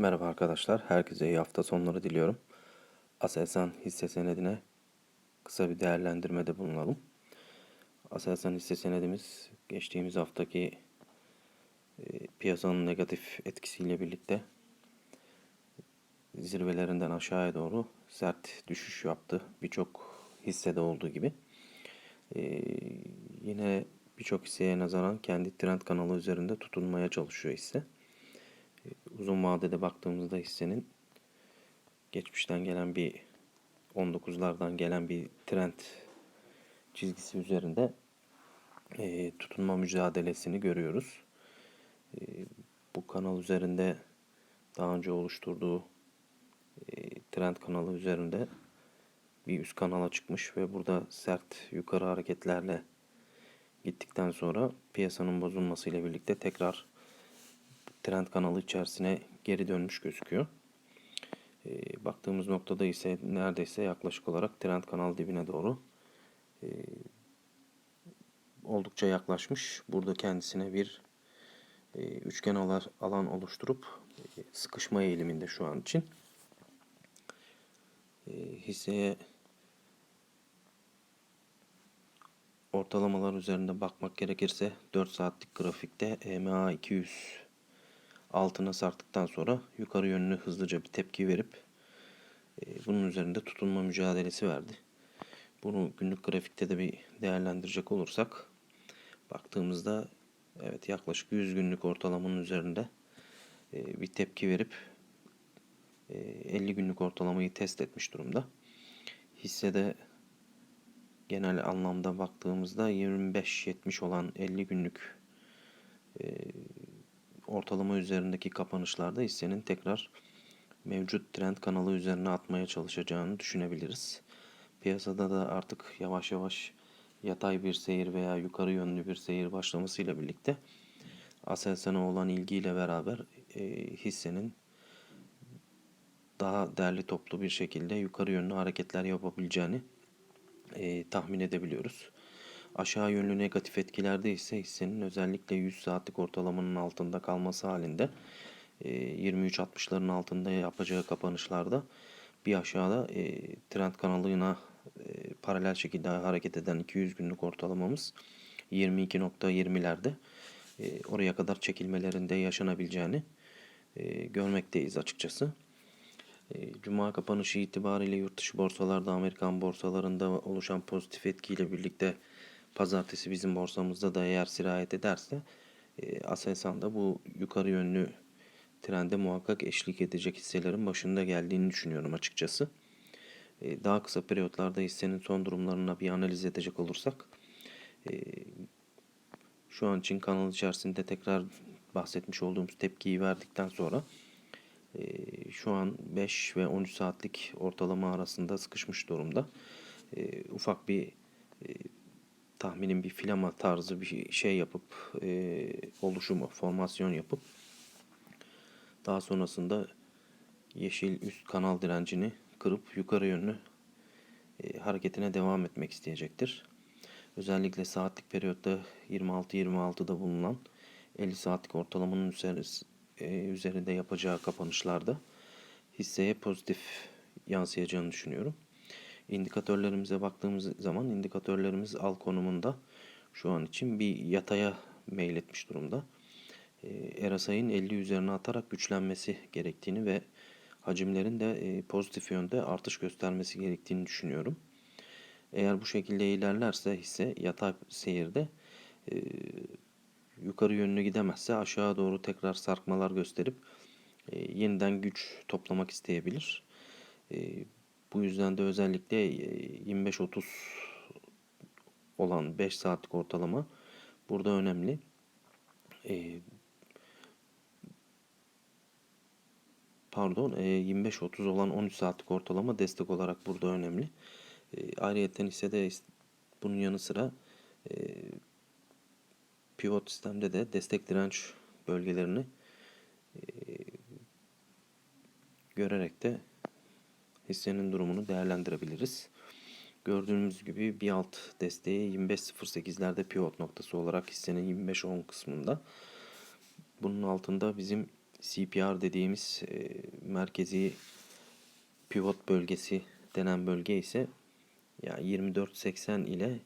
Merhaba arkadaşlar, herkese iyi hafta sonları diliyorum. Aselsan hisse senedine kısa bir değerlendirmede bulunalım. Aselsan hisse senedimiz geçtiğimiz haftaki e, piyasanın negatif etkisiyle birlikte zirvelerinden aşağıya doğru sert düşüş yaptı. Birçok hissede olduğu gibi. E, yine birçok hisseye nazaran kendi trend kanalı üzerinde tutunmaya çalışıyor hisse uzun vadede baktığımızda hissenin geçmişten gelen bir 19'lardan gelen bir trend çizgisi üzerinde e, tutunma mücadelesini görüyoruz. E, bu kanal üzerinde daha önce oluşturduğu e, trend kanalı üzerinde bir üst kanala çıkmış ve burada sert yukarı hareketlerle gittikten sonra piyasanın bozulmasıyla birlikte tekrar trend kanalı içerisine geri dönmüş gözüküyor. E, baktığımız noktada ise neredeyse yaklaşık olarak trend kanal dibine doğru e, oldukça yaklaşmış. Burada kendisine bir e, üçgen alan oluşturup e, sıkışma eğiliminde şu an için. E, hisseye ortalamalar üzerinde bakmak gerekirse 4 saatlik grafikte EMA 200 altına sarktıktan sonra yukarı yönlü hızlıca bir tepki verip e, bunun üzerinde tutunma mücadelesi verdi. Bunu günlük grafikte de bir değerlendirecek olursak baktığımızda evet yaklaşık 100 günlük ortalamanın üzerinde e, bir tepki verip e, 50 günlük ortalamayı test etmiş durumda. Hissede genel anlamda baktığımızda 25-70 olan 50 günlük e, ortalama üzerindeki kapanışlarda hissenin tekrar mevcut trend kanalı üzerine atmaya çalışacağını düşünebiliriz. Piyasada da artık yavaş yavaş yatay bir seyir veya yukarı yönlü bir seyir başlamasıyla birlikte Aselsan'a olan ilgiyle beraber e, hissenin daha derli toplu bir şekilde yukarı yönlü hareketler yapabileceğini e, tahmin edebiliyoruz. Aşağı yönlü negatif etkilerde ise hissenin özellikle 100 saatlik ortalamanın altında kalması halinde 23.60'ların e, altında yapacağı kapanışlarda bir aşağıda e, trend kanalına e, paralel şekilde hareket eden 200 günlük ortalamamız 22.20'lerde oraya kadar çekilmelerinde yaşanabileceğini görmekteyiz açıkçası. Cuma kapanışı itibariyle yurt dışı borsalarda Amerikan borsalarında oluşan pozitif etkiyle birlikte pazartesi bizim borsamızda da eğer sirayet ederse e, Aselsan bu yukarı yönlü trende muhakkak eşlik edecek hisselerin başında geldiğini düşünüyorum açıkçası. E, daha kısa periyotlarda hissenin son durumlarına bir analiz edecek olursak e, şu an için kanal içerisinde tekrar bahsetmiş olduğumuz tepkiyi verdikten sonra e, şu an 5 ve 13 saatlik ortalama arasında sıkışmış durumda. E, ufak bir e, tahminim bir filama tarzı bir şey yapıp e, oluşumu, formasyon yapıp daha sonrasında yeşil üst kanal direncini kırıp yukarı yönlü e, hareketine devam etmek isteyecektir. Özellikle saatlik periyotta 26-26'da bulunan 50 saatlik ortalamanın e, üzerinde yapacağı kapanışlarda hisseye pozitif yansıyacağını düşünüyorum. İndikatörlerimize baktığımız zaman indikatörlerimiz al konumunda şu an için bir yataya meyletmiş durumda. E, RSI'nin 50 üzerine atarak güçlenmesi gerektiğini ve hacimlerin de e, pozitif yönde artış göstermesi gerektiğini düşünüyorum. Eğer bu şekilde ilerlerse hisse yatay seyirde e, yukarı yönlü gidemezse aşağı doğru tekrar sarkmalar gösterip e, yeniden güç toplamak isteyebilir. Bu yüzden de özellikle 25-30 e, olan 5 saatlik ortalama burada önemli. E, pardon 25-30 olan 13 saatlik ortalama destek olarak burada önemli. Ayrıyeten ise de bunun yanı sıra pivot sistemde de destek direnç bölgelerini görerek de hissenin durumunu değerlendirebiliriz. Gördüğümüz gibi bir alt desteği 25.08'lerde pivot noktası olarak hissenin 25.10 kısmında. Bunun altında bizim CPR dediğimiz e, merkezi pivot bölgesi denen bölge ise yani 24.80 ile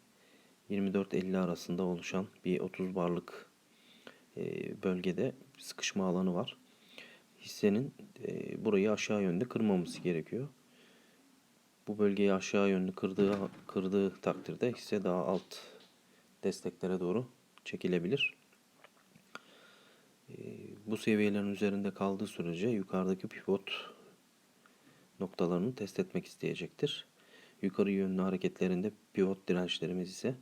24.50 arasında oluşan bir 30 barlık e, bölgede sıkışma alanı var. Hissenin e, burayı aşağı yönde kırmaması gerekiyor. Bu bölgeyi aşağı yönlü kırdığı kırdığı takdirde hisse daha alt desteklere doğru çekilebilir. E, bu seviyelerin üzerinde kaldığı sürece yukarıdaki pivot noktalarını test etmek isteyecektir. Yukarı yönlü hareketlerinde pivot dirençlerimiz ise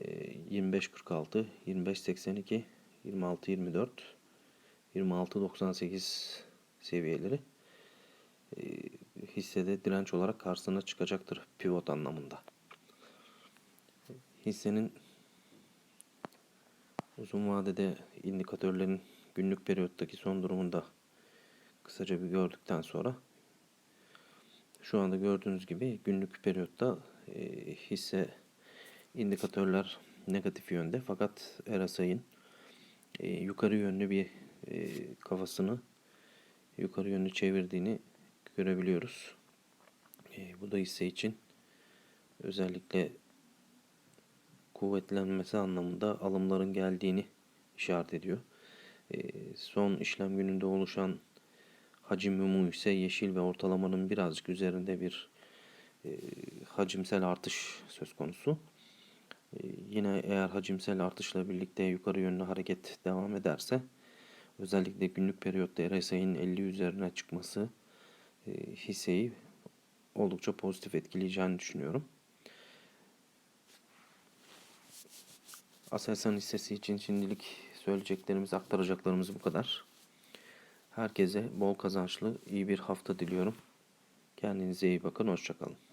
e, 25.46, 25.82, 26.24, 26.98 seviyeleri hissede direnç olarak karşısına çıkacaktır pivot anlamında. Hissenin uzun vadede indikatörlerin günlük periyottaki son durumunda kısaca bir gördükten sonra şu anda gördüğünüz gibi günlük periyotta e, hisse indikatörler negatif yönde fakat RSI'nin e, yukarı yönlü bir e, kafasını yukarı yönlü çevirdiğini görebiliyoruz. E, bu da hisse için özellikle kuvvetlenmesi anlamında alımların geldiğini işaret ediyor. E, son işlem gününde oluşan hacim mumu ise yeşil ve ortalamanın birazcık üzerinde bir e, hacimsel artış söz konusu. E, yine eğer hacimsel artışla birlikte yukarı yönlü hareket devam ederse özellikle günlük periyotta RSI'nin 50 üzerine çıkması hisseyi oldukça pozitif etkileyeceğini düşünüyorum. Aselsan hissesi için şimdilik söyleyeceklerimiz, aktaracaklarımız bu kadar. Herkese bol kazançlı, iyi bir hafta diliyorum. Kendinize iyi bakın, hoşçakalın.